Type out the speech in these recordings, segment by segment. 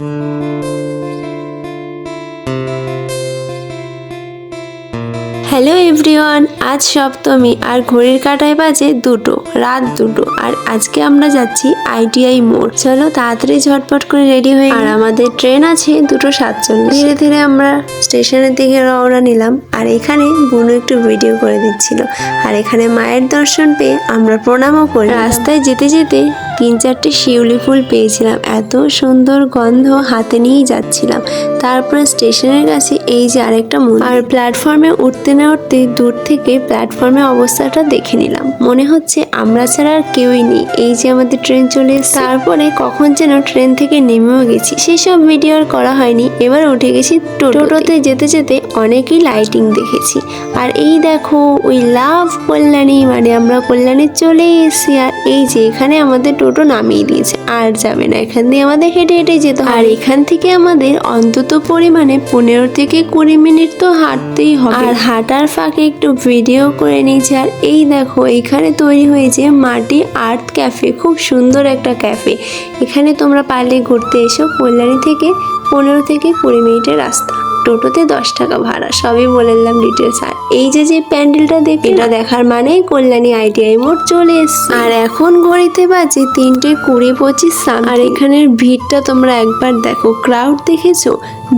Música hello everyone আজ সপ্তমী আর ঘড়ির কাটায় বাজে দুটো, রাত দুটো। আর আজকে আমরা যাচ্ছি আইটিআই মোড়। চলো তাড়াতাড়ি ঝটপট করে রেডি হয়ে আর আমাদের ট্রেন আছে দুটো সাতচল্লিশ। ধীরে ধীরে আমরা স্টেশনের দিকে রওনা নিলাম। আর এখানে বুনু একটু ভিডিও করে দিচ্ছিল। আর এখানে মায়ের দর্শন পেয়ে আমরা প্রণামও করি। রাস্তায় যেতে যেতে তিন চারটে শিউলি ফুল পেয়েছিলাম। এত সুন্দর গন্ধ হাতে নিয়েই যাচ্ছিলাম। তারপরে স্টেশনের কাছে এই যে আরেকটা আর প্ল্যাটফর্মে উঠতে না দূর থেকে প্ল্যাটফর্মের অবস্থাটা দেখে নিলাম। মনে হচ্ছে আমরা ছাড়া আর কেউই নেই। এই যে আমাদের ট্রেন চলে তারপরে কখন যেন ট্রেন থেকে নেমেও গেছি। সেসব ভিডিও আর করা হয়নি। এবার উঠে গেছি টোটোতে। যেতে যেতে অনেকই লাইটিং দেখেছি। আর এই দেখো, ওই লাভ কল্যাণী মানে আমরা কল্যাণী চলে এসেছি। আর এই যে এখানে আমাদের টোটো নামিয়ে দিয়েছে। আর যাবে না, এখান দিয়ে আমাদের হেঁটে হেঁটে যেতে আর এখান থেকে আমাদের অন্তত পরিমাণে পনেরো থেকে কুড়ি মিনিট তো হাঁটতেই হবে। আর হাঁটার ফাঁকে একটু ভিডিও করে নিয়েছি। আর এই দেখো, এখানে তৈরি হয়েছে মাটি আর্ট ক্যাফে। খুব সুন্দর একটা ক্যাফে। এখানে তোমরা পারলে ঘুরতে এসো কল্যাণী থেকে পনেরো থেকে কুড়ি মিনিটের রাস্তা। টোটোতে দশ টাকা ভাড়া, সবই বলে দিলাম ডিটেলস আর এই যে যে প্যান্ডেলটা দেখে এটা দেখার মানে কল্যাণী আইটিআই মোড় চলে এসছে। আর এখন ঘড়িতে বাজে তিনটে কুড়ি পঁচিশ আর এখানের ভিড়টা তোমরা একবার দেখো। ক্রাউড দেখেছ?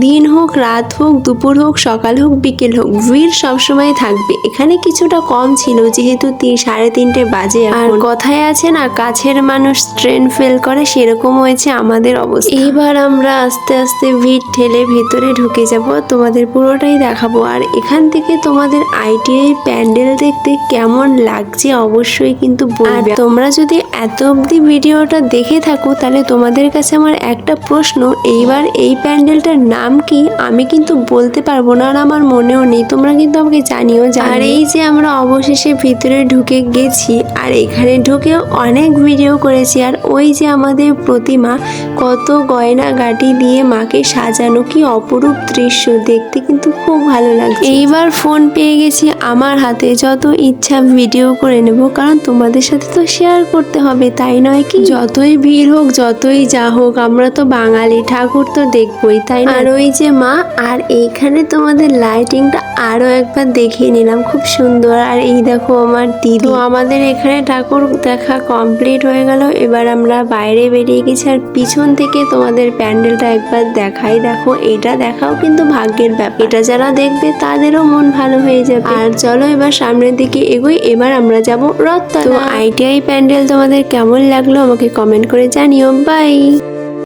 দিন হোক, রাত হোক, দুপুর হোক, সকাল হোক, বিকেল হোক, ভিড় সবসময় থাকবে। এখানে কিছুটা কম ছিল, যেহেতু সাড়ে তিনটে বাজে আর কথায় আছে না, কাছের মানুষ ট্রেন ফেল করে, সেরকম হয়েছে আমাদের অবস্থা। এইবার আমরা আস্তে আস্তে ভিড় ঠেলে ভেতরে ঢুকে যাব, তোমাদের পুরোটাই দেখাবো। আর এখান থেকে তোমাদের আইটিআই প্যান্ডেল দেখতে কেমন লাগছে অবশ্যই কিন্তু বলবে। তোমরা যদি এত অবধি ভিডিওটা দেখে থাকো, তাহলে তোমাদের কাছে আমার একটা প্রশ্ন, এইবার এই প্যান্ডেলটার নাম কি? আমি কিন্তু বলতে পারব না আর আমার মনেও নেই। তোমরা কিন্তু আমাকে জানিও যে আর এই যে আমরা অবশেষে ভিতরে ঢুকে গেছি আর এখানে ঢুকেও অনেক ভিডিও করেছি আর ওই যে আমাদের প্রতিমা কত গয়না গাটি দিয়ে মাকে সাজানো কি অপরূপ দৃশ্য। দেখতে কিন্তু খুব ভালো লাগছে। এইবার ফোন পেয়ে গেছি আমার হাতে। যত ইচ্ছা ভিডিও করে নেব কারণ তোমাদের সাথে তো শেয়ার করতে হবে তাই নয় কি? যতই ভিড় হোক যতই যা হোক আমরা তো বাঙালি ঠাকুর তো দেখবই তাই না? আর ওই যে মা আর এইখানে তোমাদের লাইটিংটা আরও একবার দেখিয়ে নিলাম খুব সুন্দর। আর এই দেখো আমার দিদি। আমাদের এখানে ঠাকুর দেখা কমপ্লিট হয়ে গেল এবার আমরা বাইরে বেরিয়ে গেছি আর পিছন থেকে তোমাদের প্যান্ডেলটা একবার দেখাই। দেখো এটা দেখাও কিন্তু ভাগ্যের ব্যাপার। এটা যারা দেখবে তাদেরও মন ভালো হয়ে যাবে। আর চলো এবার সামনের দিকে এগোই এবার আমরা যাব রথতলা। তো আইটিআই প্যান্ডেল তোমাদের কেমন লাগল আমাকে কমেন্ট করে জানিও। বাই